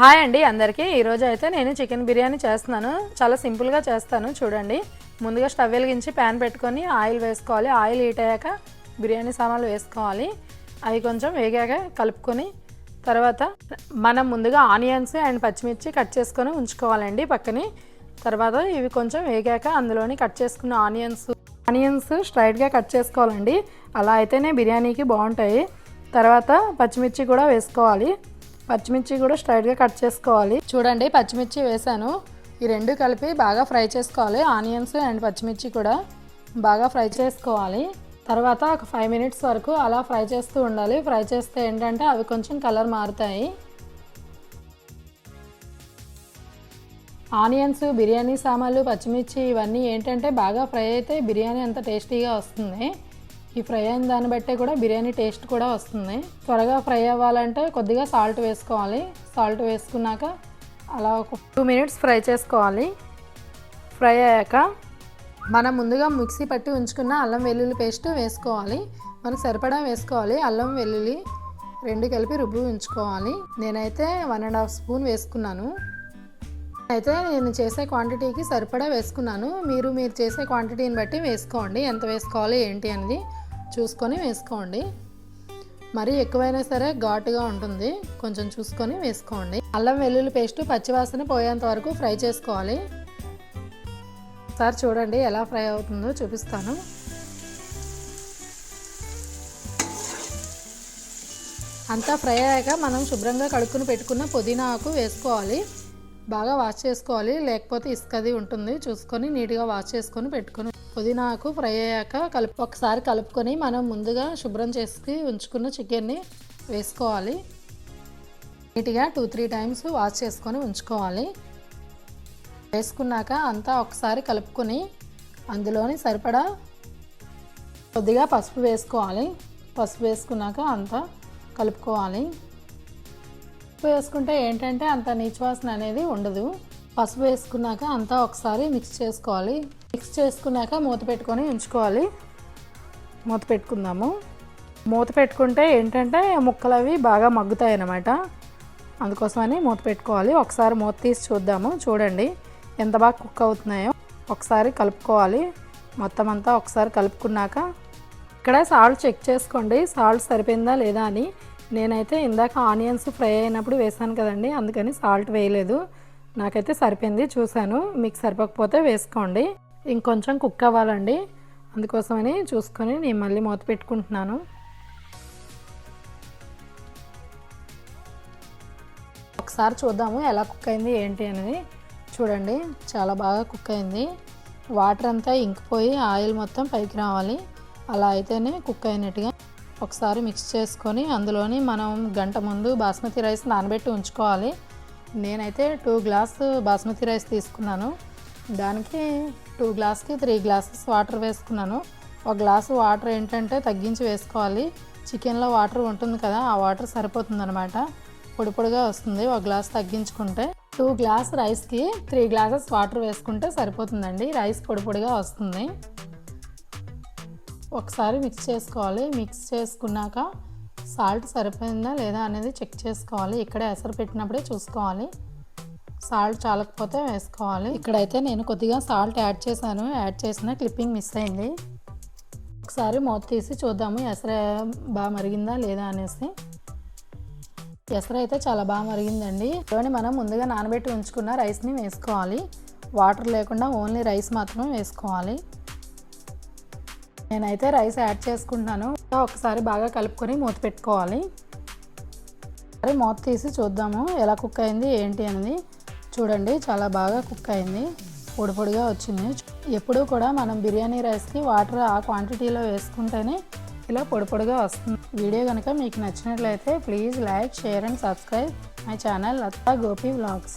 Hi అండి అందరికీ. ఈరోజు అయితే నేను చికెన్ బిర్యానీ చేస్తున్నాను. చాలా సింపుల్గా చేస్తాను చూడండి. ముందుగా స్టవ్ వెలిగించి ప్యాన్ పెట్టుకొని ఆయిల్ వేసుకోవాలి. ఆయిల్ హీట్ అయ్యాక బిర్యానీ సామాన్లు వేసుకోవాలి. అవి కొంచెం వేగాక కలుపుకొని తర్వాత మనం ముందుగా ఆనియన్స్ అండ్ పచ్చిమిర్చి కట్ చేసుకొని ఉంచుకోవాలండి పక్కని. తర్వాత ఇవి కొంచెం వేగాక అందులోని కట్ చేసుకున్న ఆనియన్స్ ఆనియన్స్ స్ట్రైట్గా కట్ చేసుకోవాలండి. అలా అయితేనే బిర్యానీకి బాగుంటాయి. తర్వాత పచ్చిమిర్చి కూడా వేసుకోవాలి. పచ్చిమిర్చి కూడా స్ట్రైట్గా కట్ చేసుకోవాలి. చూడండి పచ్చిమిర్చి వేసాను. ఈ రెండు కలిపి బాగా ఫ్రై చేసుకోవాలి. ఆనియన్స్ అండ్ పచ్చిమిర్చి కూడా బాగా ఫ్రై చేసుకోవాలి. తర్వాత ఒక ఫైవ్ మినిట్స్ వరకు అలా ఫ్రై చేస్తూ ఉండాలి. ఫ్రై చేస్తే ఏంటంటే అవి కొంచెం కలర్ మారుతాయి. ఆనియన్స్ బిర్యానీ సామాన్లు పచ్చిమిర్చి ఇవన్నీ ఏంటంటే బాగా ఫ్రై అయితే బిర్యానీ అంత టేస్టీగా వస్తుంది. ఈ ఫ్రై అయిన దాన్ని బట్టే కూడా బిర్యానీ టేస్ట్ కూడా వస్తుంది. త్వరగా ఫ్రై అవ్వాలంటే కొద్దిగా సాల్ట్ వేసుకోవాలి. సాల్ట్ వేసుకున్నాక అలా ఒక టూ మినిట్స్ ఫ్రై చేసుకోవాలి. ఫ్రై అయ్యాక మనం ముందుగా మిక్సీ పట్టి ఉంచుకున్న అల్లం వెల్లుల్లి పేస్ట్ వేసుకోవాలి. మనకు సరిపడా వేసుకోవాలి. అల్లం వెల్లుల్లి రెండు కలిపి రుబ్బు ఉంచుకోవాలి. నేనైతే వన్ అండ్ హాఫ్ స్పూన్ వేసుకున్నాను. అయితే నేను చేసే క్వాంటిటీకి సరిపడా వేసుకున్నాను. మీరు మీరు చేసే క్వాంటిటీని బట్టి వేసుకోండి. ఎంత వేసుకోవాలి ఏంటి అనేది చూసుకొని వేసుకోండి. మరీ ఎక్కువైనా సరే ఘాటుగా ఉంటుంది. కొంచెం చూసుకొని వేసుకోండి. అల్లం వెల్లుల్లి పేస్ట్ పచ్చివాసన పోయేంత వరకు ఫ్రై చేసుకోవాలి. సార్ చూడండి ఎలా ఫ్రై అవుతుందో చూపిస్తాను. అంతా ఫ్రై అయ్యాక మనం శుభ్రంగా కడుక్కుని పెట్టుకున్న పుదీనా ఆకు వేసుకోవాలి. బాగా వాష్ చేసుకోవాలి. లేకపోతే ఇసుకది ఉంటుంది. చూసుకొని నీట్గా వాష్ చేసుకొని పెట్టుకొని పుదీనాకు ఫ్రై అయ్యాక కలుపు ఒకసారి కలుపుకొని మనం ముందుగా శుభ్రం చేసి ఉంచుకున్న చికెన్ని వేసుకోవాలి. నీట్గా టూ త్రీ టైమ్స్ వాష్ చేసుకొని ఉంచుకోవాలి. వేసుకున్నాక అంతా ఒకసారి కలుపుకొని అందులోని సరిపడా కొద్దిగా పసుపు వేసుకోవాలి. పసుపు వేసుకున్నాక అంతా కలుపుకోవాలి. పసుపు వేసుకుంటే ఏంటంటే అంత నీచువాసన అనేది ఉండదు. పసుపు వేసుకున్నాక అంతా ఒకసారి మిక్స్ చేసుకోవాలి. మిక్స్ చేసుకున్నాక మూత పెట్టుకొని ఉంచుకోవాలి. మూత పెట్టుకుందాము. మూత పెట్టుకుంటే ఏంటంటే ముక్కలు అవి బాగా మగ్గుతాయి అన్నమాట. అందుకోసమని మూత పెట్టుకోవాలి. ఒకసారి మూత తీసి చూద్దాము. చూడండి ఎంత బాగా కుక్ అవుతున్నాయో. ఒకసారి కలుపుకోవాలి. మొత్తం అంతా ఒకసారి కలుపుకున్నాక ఇక్కడ సాల్ట్ చెక్ చేసుకోండి. సాల్ట్ సరిపోయిందా లేదా అని. నేనైతే ఇందాక ఆనియన్స్ ఫ్రై అయినప్పుడు వేసాను కదండి. అందుకని సాల్ట్ వేయలేదు. నాకైతే సరిపోయింది. చూశాను. మీకు సరిపోకపోతే వేసుకోండి. ఇంకొంచెం కుక్ అవ్వాలండి. అందుకోసమని చూసుకొని నేను మళ్ళీ మూత పెట్టుకుంటున్నాను. ఒకసారి చూద్దాము ఎలా కుక్ అయింది ఏంటి అనేది. చూడండి చాలా బాగా కుక్ అయింది. వాటర్ అంతా ఇంకిపోయి ఆయిల్ మొత్తం పైకి రావాలి. అలా అయితేనే కుక్ అయినట్టుగా. ఒకసారి మిక్స్ చేసుకొని అందులోని మనం గంట ముందు బాస్మతి రైస్ నానబెట్టి ఉంచుకోవాలి. నేనైతే టూ గ్లాస్ బాస్మతి రైస్ తీసుకున్నాను. దానికి టూ గ్లాస్కి త్రీ గ్లాసెస్ వాటర్ వేసుకున్నాను. ఒక గ్లాసు వాటర్ ఏంటంటే తగ్గించి వేసుకోవాలి. చికెన్లో వాటర్ ఉంటుంది కదా ఆ వాటర్ సరిపోతుంది అనమాట పొడి పొడిగా వస్తుంది ఒక గ్లాస్ తగ్గించుకుంటే. టూ గ్లాస్ రైస్కి త్రీ గ్లాసెస్ వాటర్ వేసుకుంటే సరిపోతుందండి. రైస్ పొడి పొడిగా వస్తుంది. ఒకసారి మిక్స్ చేసుకోవాలి. మిక్స్ చేసుకున్నాక సాల్ట్ సరిపోయిందా లేదా అనేది చెక్ చేసుకోవాలి. ఇక్కడ ఎసరు పెట్టినప్పుడే చూసుకోవాలి. సాల్ట్ చాలకపోతే వేసుకోవాలి. ఇక్కడైతే నేను కొద్దిగా సాల్ట్ యాడ్ చేశాను. యాడ్ చేసిన క్లిప్పింగ్ మిస్ అయింది. ఒకసారి మూత తీసి చూద్దాము ఎసర బాగా మరిగిందా లేదా అనేసి. ఎసర అయితే చాలా బాగా మరిగిందండి. ఇవన్నీ మనం ముందుగా నానబెట్టి ఉంచుకున్న రైస్ని వేసుకోవాలి. వాటర్ లేకుండా ఓన్లీ రైస్ మాత్రం వేసుకోవాలి. నేనైతే రైస్ యాడ్ చేసుకుంటున్నాను. ఒకసారి బాగా కలుపుకొని మూత పెట్టుకోవాలి. సరే మూత తీసి చూద్దాము. ఎలా కుక్ అయింది ఏంటి అనేది చూడండి. చాలా బాగా కుక్ అయింది. పొడి పొడిగా వచ్చింది. ఎప్పుడూ కూడా మనం బిర్యానీ రైస్కి వాటర్ ఆ క్వాంటిటీలో వేసుకుంటేనే ఇలా పొడి పొడిగా వస్తుంది. వీడియో కనుక మీకు నచ్చినట్లయితే please like share and subscribe my channel Latha Gopi vlogs